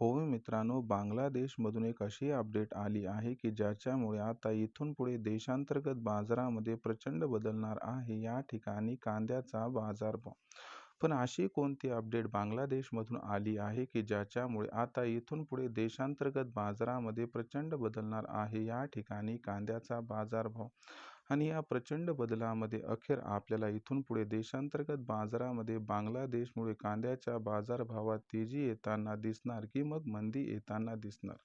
हो मित्रांनो बांगलादेशमधून एक अशी अपडेट आली आहे की ज्याच्यामुळे आता इथून पुढे देशांतर्गत बाजारामध्ये प्रचंड बदलणार आहे या ठिकाणी कांद्याचा बाजारभाव पण अशी कोणती अपडेट बांगलादेशमधून आली आहे की ज्याच्यामुळे आता इथून पुढे देशांतर्गत बाजारामध्ये प्रचंड बदलणार आहे या ठिकाणी कांद्याचा बाजारभाव आणि या प्रचंड बदलामध्ये अखेर आपल्याला इथून पुढे देशांतर्गत बाजारामध्ये बांगलादेशमुळे कांद्याच्या बाजारभावात तेजी येताना दिसणार की मग मंदी येताना दिसणार?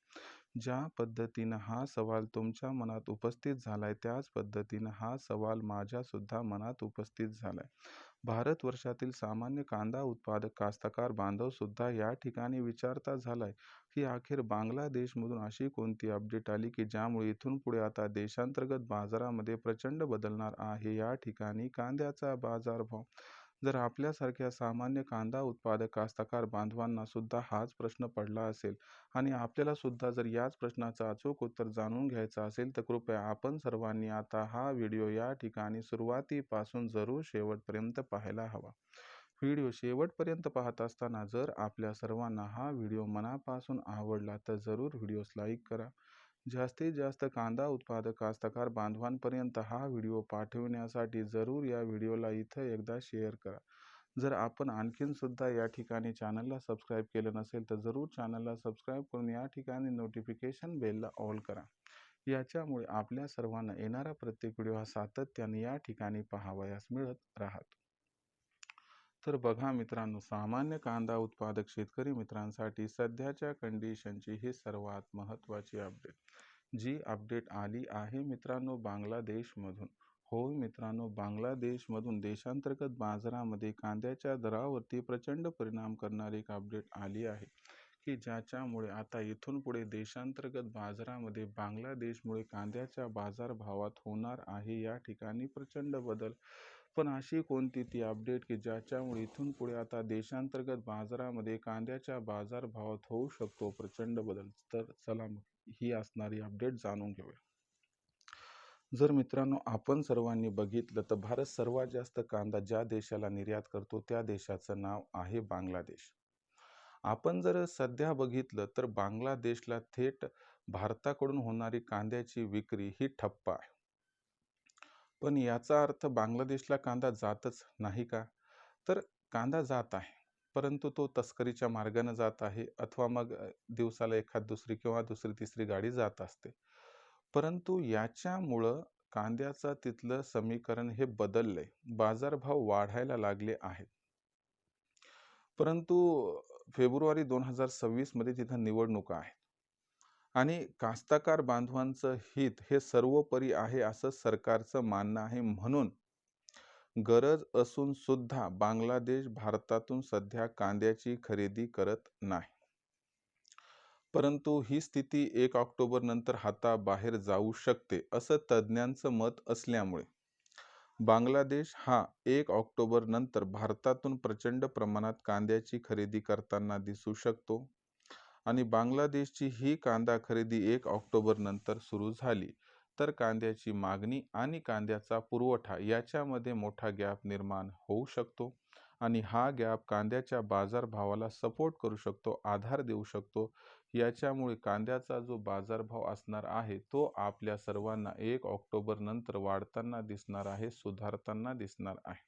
ज्या पद्धतीनं हा सवाल तुमच्या मनात उपस्थित झालाय त्याच पद्धतीनं हा सवाल माझ्यासुद्धा मनात उपस्थित झालाय. भारतवर्षातील सामान्य कांदा उत्पादक कास्तकार बांधवसुद्धा या ठिकाणी विचारता झालाय की अखेर बांगलादेशमधून अशी कोणती अपडेट आली की ज्यामुळे इथून पुढे आता देशांतर्गत बाजारामध्ये प्रचंड बदलणार आहे? या ठिकाणी कांद्याचा बाजारभाव जर आपल्यासारख्या सामान्य कांदा उत्पादक कास्तकार बांधवांना सुद्धा हाच प्रश्न पडला असेल आणि आपल्याला सुद्धा जर याच प्रश्नाचं अचूक उत्तर जाणून घ्यायचं असेल तर कृपया आपण सर्वांनी आता हा व्हिडिओ या ठिकाणी सुरुवातीपासून जरूर शेवटपर्यंत पाहायला हवा. व्हिडिओ शेवटपर्यंत पाहत असताना जर आपल्या सर्वांना हा व्हिडिओ मनापासून आवडला तर जरूर व्हिडिओस लाईक करा. जास्तीत जास्त कांदा उत्पादक कास्तकार बांधवांपर्यंत हा व्हिडिओ पाठविण्यासाठी जरूर या व्हिडिओला इथं एकदा शेअर करा. जर आपण आणखीन सुद्धा या ठिकाणी चॅनलला सबस्क्राईब केलं नसेल तर जरूर चॅनलला सबस्क्राईब करून या ठिकाणी नोटिफिकेशन बेलला ऑल करा. याच्यामुळे आपल्या सर्वांना येणारा प्रत्येक व्हिडिओ हा सातत्याने या ठिकाणी पाहावयास मिळत राहतो. तर बघा मित्रांनो सामान्य कांदा उत्पादक शेतकरी मित्रांसाठी सध्याच्या कंडिशनची ही सर्वात महत्त्वाची अपडेट जी अपडेट आली आहे मित्रांनो बांगलादेशमधून. होय मित्रांनो बांगलादेशमधून देशांतर्गत बाजारामध्ये कांद्याच्या दरावरती प्रचंड परिणाम करणारी एक अपडेट आली आहे. की ज्याच्यामुळे आता इथून पुढे देशांतर्गत बाजारामध्ये बांगलादेशमुळे कांद्याच्या बाजारभावात होणार आहे या ठिकाणी प्रचंड बदल. पण अशी कोणती ती अपडेट की ज्याच्यामुळे इथून पुढे आता देशांतर्गत बाजारामध्ये कांद्याच्या बाजारभावात होऊ शकतो प्रचंड बदल? तर चला मग ही असणारी अपडेट जाणून घेऊया. जर मित्रांनो आपण सर्वांनी बघितलं तर भारत सर्वात जास्त कांदा ज्या देशाला निर्यात करतो त्या देशाचं नाव आहे बांगलादेश. आपण जर सध्या बघितलं तर बांगलादेशला थेट भारताकडून होणारी कांद्याची विक्री ही ठप्प आहे. पण याचा अर्थ बांगलादेशला कांदा जातच नाही का? तर कांदा जात आहे परंतु तो तस्करीच्या मार्गाने जात आहे अथवा मग दिवसाला एखाद दुसरी किंवा दुसरी तिसरी गाडी जात असते. परंतु याच्यामुळं कांद्याचं तिथलं समीकरण हे बदललंय. बाजारभाव वाढायला लागले आहेत. परंतु फेब्रुवारी दोन हजार सव्वीसमध्ये तिथं निवडणुका आहेत. आणि कास्तकार बांधवांचं हित हे सर्वोपरी आहे असं सरकारचं मानणं आहे म्हणून गरज असून सुद्धा बांगलादेश भारतातून सध्या कांद्याची खरेदी करत नाही. परंतु ही स्थिती एक ऑक्टोबर नंतर हाताबाहेर जाऊ शकते असं तज्ज्ञांचं मत असल्यामुळे. बांगलादेश हा एक ऑक्टोबर नंतर भारतातून प्रचंड प्रमाणात कांद्याची खरेदी करताना दिसू शकतो. आणि बांगलादेशची ही कांदा खरेदी एक ऑक्टोबर नंतर सुरू झाली. तर कांद्याची मागणी आणि कांद्याचा पुरवठा याच्यामध्ये मोठा गॅप निर्माण होऊ शकतो आणि हा गॅप कांद्याच्या बाजारभावाला सपोर्ट करू शकतो आधार देऊ शकतो. याच्यामुळे कांद्याचा जो बाजारभाव असणार आहे तो आपल्या सर्वांना एक ऑक्टोबर नंतर वाढताना दिसणार आहे सुधारताना दिसणार आहे.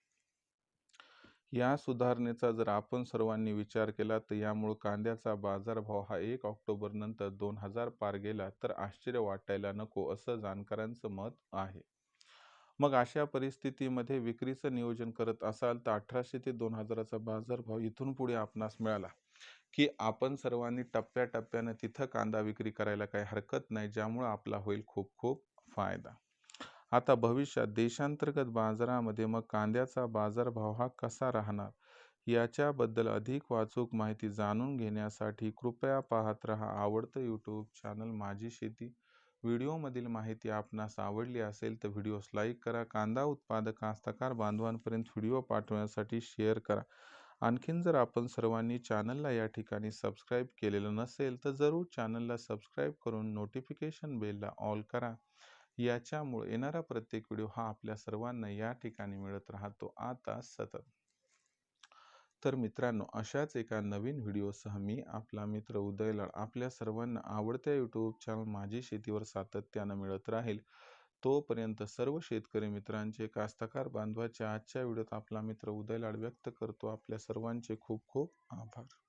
या सुधारणेचा जर आपण सर्वांनी विचार केला तर यामुळे कांद्याचा बाजारभाव हा एक ऑक्टोबर नंतर दोन हजार पार गेला तर आश्चर्य वाटायला नको असं जाणकारांचं मत आहे. मग अशा परिस्थितीमध्ये विक्रीचं नियोजन करत असाल तर अठराशे ते दोन हजाराचा बाजारभाव इथून पुढे आपणास मिळाला. की आपण सर्वांनी टप्प्याटप्प्यानं तिथं कांदा विक्री करायला काही हरकत नाही ज्यामुळं आपला होईल खूप खूप फायदा. आता भविष्यात देशांतर्गत बाजारामध्ये मग कांद्याचा बाजारभाव हा कसा राहणार? याच्याबद्दल अधिक वाचूक माहिती जाणून घेण्यासाठी कृपया पाहत रहा आवडतं यूट्यूब चॅनल माझी शेती. व्हिडिओमधील माहिती आपणास आवडली असेल तर व्हिडिओस लाईक करा कांदा उत्पादक कास्तकार बांधवांपर्यंत व्हिडिओ पाठवण्यासाठी शेअर करा. आणखीन जर आपण सर्वांनी चॅनलला या ठिकाणी सबस्क्राईब केलेलं नसेल तर जरूर चॅनलला सबस्क्राईब करून नोटिफिकेशन बेलला ऑल करा. याच्यामुळे येणारा प्रत्येक व्हिडिओ हा आपल्या सर्वांना या ठिकाणी मिळत राहतो. आता सतत. तर मित्रांनो अशाच एका नवीन व्हिडिओसह मी आपला मित्र उदयलाड आपल्या सर्वांना आवडत्या यूट्यूब चॅनल माझी शेतीवर सातत्यानं मिळत राहील. तोपर्यंत सर्व शेतकरी मित्रांचे कास्तकार बांधवाच्या आजच्या व्हिडिओत आपला मित्र उदयलाड व्यक्त करतो. आपल्या सर्वांचे खूप खूप आभार.